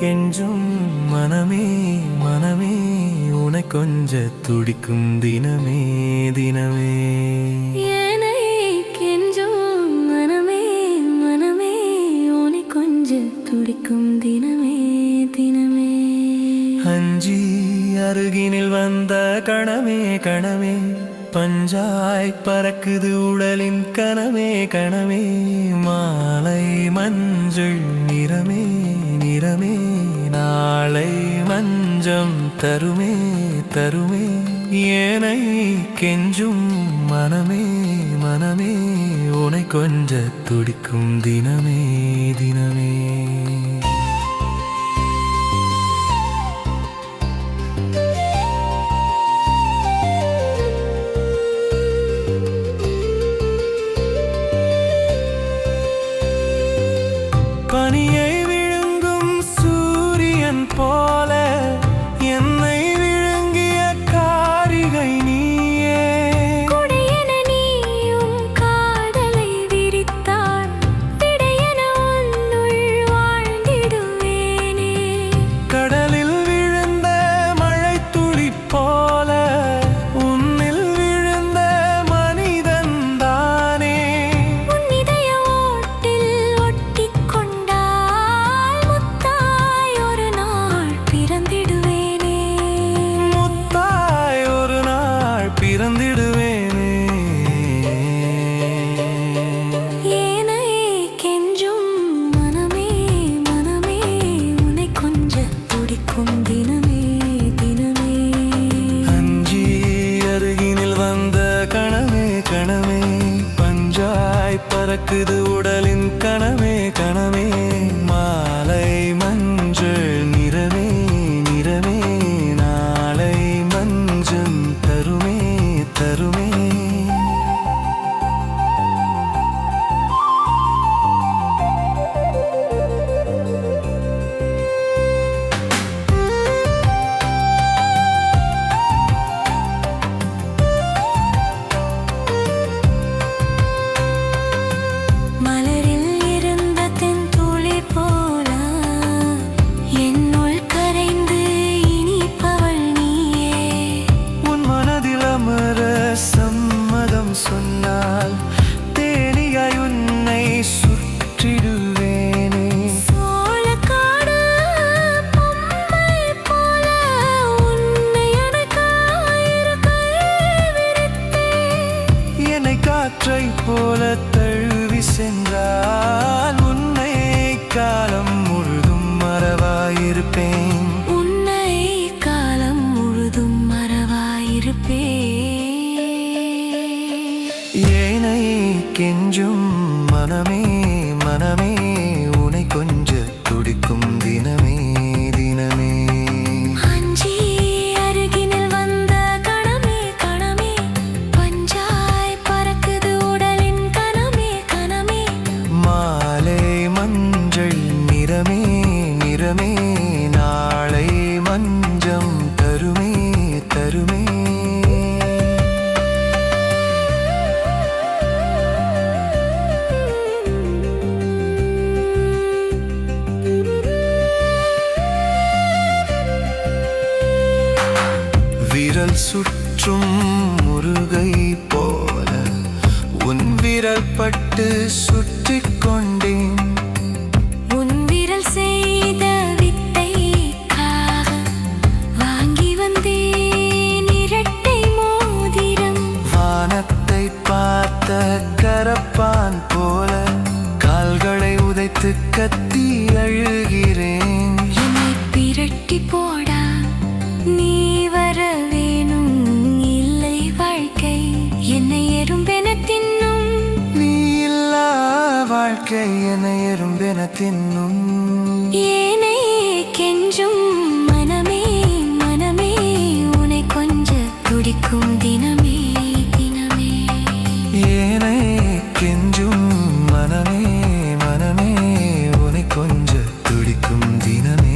கெஞ்சும் மனமே மனமே உனை கொஞ்ச துடிக்கும் தினமே தினமே. ஏனை கெஞ்சும் மனமே மனமே உனை கொஞ்ச துடிக்கும் தினமே தினமே. அஞ்சி அருகினில் வந்த கணமே கணமே பஞ்சாய் பறக்குது உடலின் கனமே கனமே மாலை மஞ்சள் நிறமே நிறமே நாளை மஞ்சம் தருமே தருமே. ஏனை கெஞ்சும் மனமே மனமே உனை கொஞ்ச துடிக்கும் தினமே தினமே. பனியை பறக்குது உடலின் கணமே கணமே மாலை ஏனை கெஞ்சும் மனமே மனமே உனை கொஞ்ச துடிக்கும் தினமே தினமே. மாலை மஞ்சள் நிறமே நிறமே சுற்றும் முருகை போல உன் விரல் பட்டு சுற்றி கொண்டேன். உன் விரல் செய்த வித்தைக்காக வாங்கி வந்தேன் இரட்டை மோதிரம். வானத்தை பார்த்த கரப்பான் போல கால்களை உதைத்து கத்தி வாழ்க்கை என எறும்பென தின்னும். ஏனை கெஞ்சும் மனமே மனமே உனை கொஞ்ச துடிக்கும் தினமே தினமே. ஏனை கெஞ்சும் மனமே மனமே உனை கொஞ்ச துடிக்கும் தினமே.